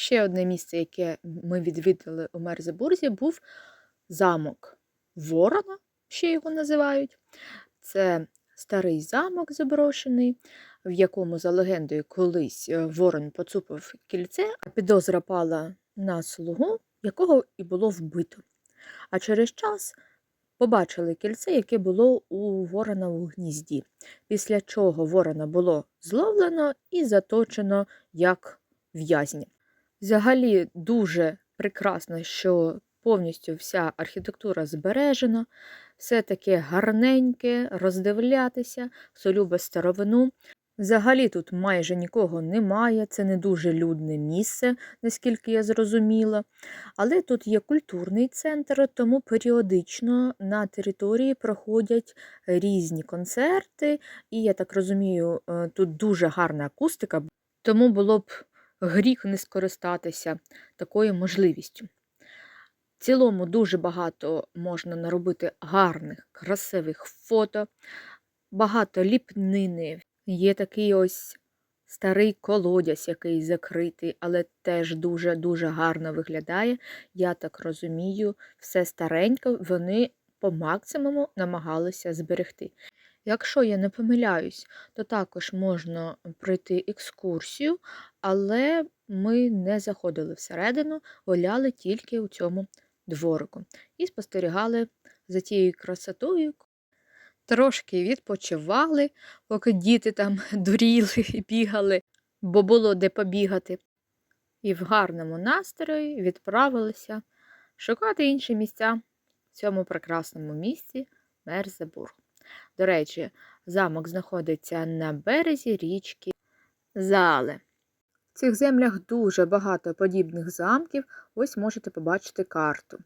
Ще одне місце, яке ми відвідали у Мерзебурзі, був замок Ворона, ще його називають. Це старий замок заброшений, в якому, за легендою, колись е, ворон поцупив кільце, а підозра пала на слугу, якого і було вбито. А через час побачили кільце, яке було у ворона у гнізді, після чого ворона було зловлено і заточено як в'язня. Взагалі дуже прекрасно, що повністю вся архітектура збережена, все таке гарненьке, роздивлятися, хто любить старовину. Взагалі тут майже нікого немає, це не дуже людне місце, наскільки я зрозуміла. Але тут є культурний центр, тому періодично на території проходять різні концерти, і я так розумію, е, тут дуже гарна акустика, тому було б гріх не скористатися такою можливістю. В цілому дуже багато можна наробити гарних, красивих фото, багато ліпнини. Є такий ось старий колодязь, який закритий, але теж дуже-дуже гарно виглядає. Я так розумію, все старенько вони по максимуму намагалися зберегти. Якщо я не помиляюсь, то також можна пройти екскурсію, але ми не заходили всередину, гуляли тільки у цьому дворику і спостерігали за тією красотою. Трошки відпочивали, поки діти там дуріли і бігали, бо було де побігати. І в гарному настрої відправилися шукати інші місця в цьому прекрасному місці Мерзебург. До речі, замок знаходиться на березі річки Зале. В цих землях дуже багато подібних замків. Ось можете побачити карту.